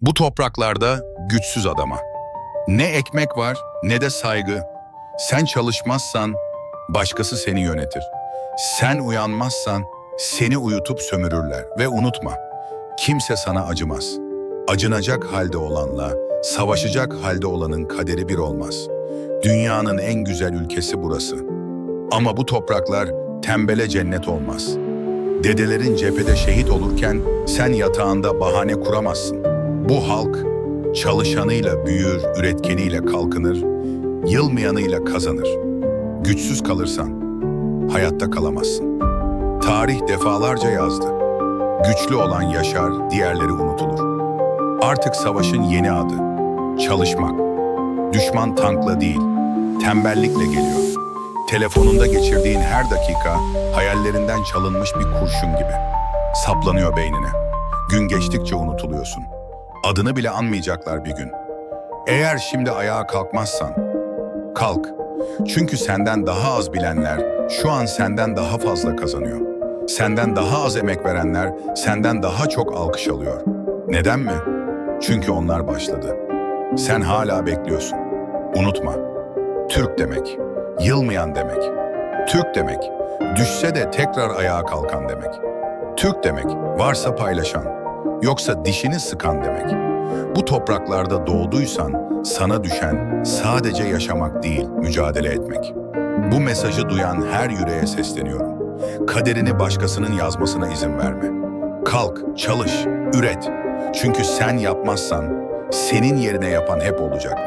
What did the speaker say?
Bu topraklarda güçsüz adama. Ne ekmek var ne de saygı. Sen çalışmazsan başkası seni yönetir. Sen uyanmazsan seni uyutup sömürürler. Ve unutma, kimse sana acımaz. Acınacak halde olanla, savaşacak halde olanın kaderi bir olmaz. Dünyanın en güzel ülkesi burası. Ama bu topraklar tembele cennet olmaz. Dedelerin cephede şehit olurken sen yatağında bahane kuramazsın. Bu halk çalışanıyla büyür, üretkeniyle kalkınır, yılmayanıyla kazanır. Güçsüz kalırsan hayatta kalamazsın. Tarih defalarca yazdı. Güçlü olan yaşar, diğerleri unutulur. Artık savaşın yeni adı çalışmak. Düşman tankla değil, tembellikle geliyor. Telefonunda geçirdiğin her dakika hayallerinden çalınmış bir kurşun gibi. Saplanıyor beynine. Gün geçtikçe unutuluyorsun. Adını bile anmayacaklar bir gün. Eğer şimdi ayağa kalkmazsan, kalk. Çünkü senden daha az bilenler şu an senden daha fazla kazanıyor. Senden daha az emek verenler senden daha çok alkış alıyor. Neden mi? Çünkü onlar başladı. Sen hala bekliyorsun. Unutma. Türk demek, yılmayan demek. Türk demek, düşse de tekrar ayağa kalkan demek. Türk demek, varsa paylaşan, yoksa dişini sıkan demek. Bu topraklarda doğduysan sana düşen sadece yaşamak değil, mücadele etmek. Bu mesajı duyan her yüreğe sesleniyorum. Kaderini başkasının yazmasına izin verme. Kalk, çalış, üret. Çünkü sen yapmazsan senin yerine yapan hep olacak.